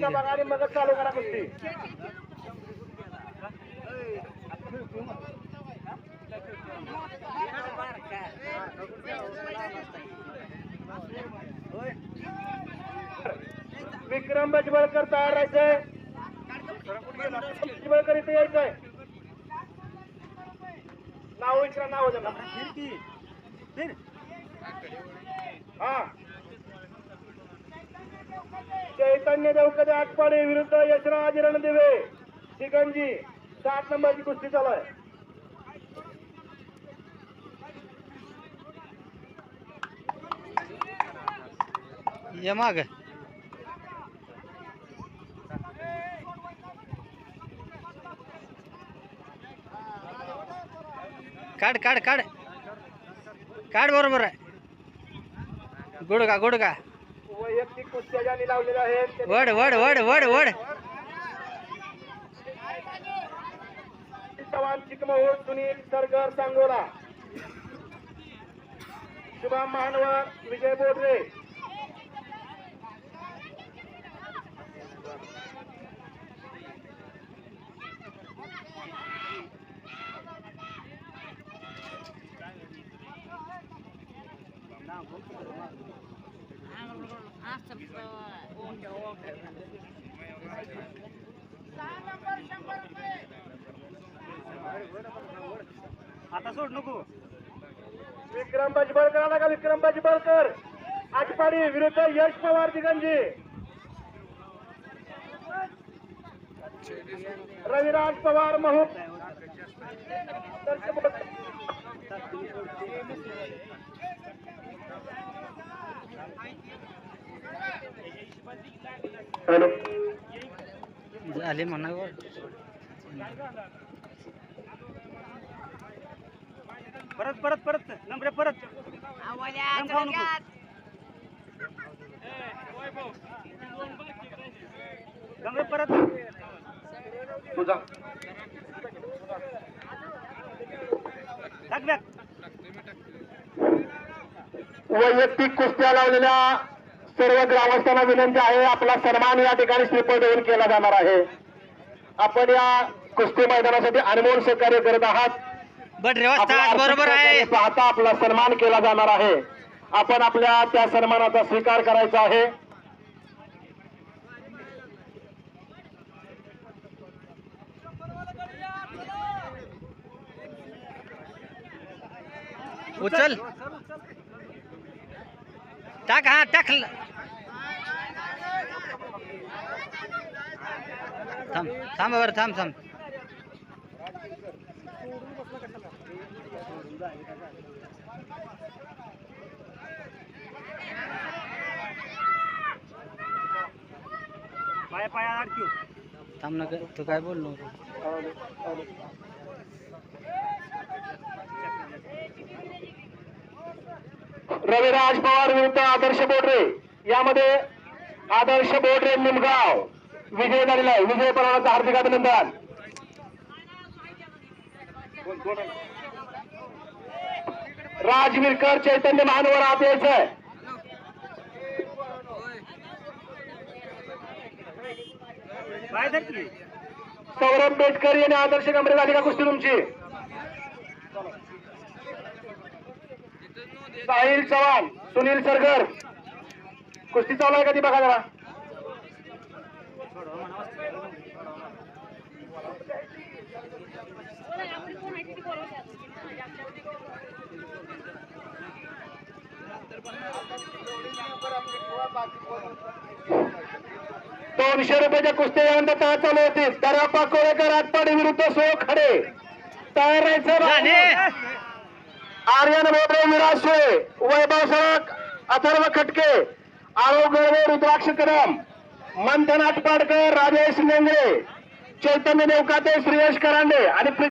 का बघा आणि मगच चालू करा कुस्ती विक्रम बजबळकर तयार राहायचंय बजबळकर इथे यायचंय नाव विचारा नाव द्या हा. चैतन्य देवकदे आटपाडे विरुद्ध यशराज रणदिवे शिकंजी सात नंबरची कुस्ती चालू आहे ये माग। काढ काढ काढ काढ बरोबर आहे गुडगा गुडगा। आहेत वड वड वड वड वड. चव्हाण चिकमहूर सुनील सरगर सांगोला. शुभम महानवर विजय बोडरे आता सोड नको. विक्रम बळकर आला का विक्रम बळकर आटपाडी विरुद्ध यश पवार दिगंजी रविराज पवार महू हॅलो. झाले म्हणा. परत परत परत. नंबर परत. नंबर परत. तुझा वैयक्तिक कुस्त्या लावलेल्या सर्व ग्रामस्थांना विनंती आहे आपला सन्मान या ठिकाणी श्रीफळ देऊन केला जाणार आहे. आपण या कुस्ती मैदानासाठी अनमोल सहकार्य करत आहात. बरोबर आहे. पाहता आपला सन्मान केला जाणार आहे. आपण आपल्या त्या सन्मानाचा स्वीकार करायचा आहे. उचल. टाक हा टाक. थांब थांब बरं थांब थांब. पाया पाया अडक्यू थांब नका तू काय बोल नको रविराज पवार विरुद्ध आदर्श बोडरे. यामध्ये आदर्श बोडरे निमगाव. विजय झालेला आहे. विजय पवारांचं हार्दिक अभिनंदन. राजवीरकर चैतन्य महानवर आत यायचंय. सौरभ बेटकर यांनी आदर्श कमरे झाली का कुस्ती तुमची. साहिल चव्हाण सुनील सरगर. कुस्ती चालू आहे का ती बघा जरा. दोनशे रुपयाच्या कुस्त्या यानंतर तयार चालू होतील. तर पाकोळेकर आटपाडी विरुद्ध सो खडे. तयार राहायचं आर्यन बोबडे मिराशे वैभव सळक अथर्व खटके आरोग्य रुद्राक्ष कदम मंथन आटपाडकर राजेश नेंगरे चैतन्य देवकाते श्रेयश करांडे आणि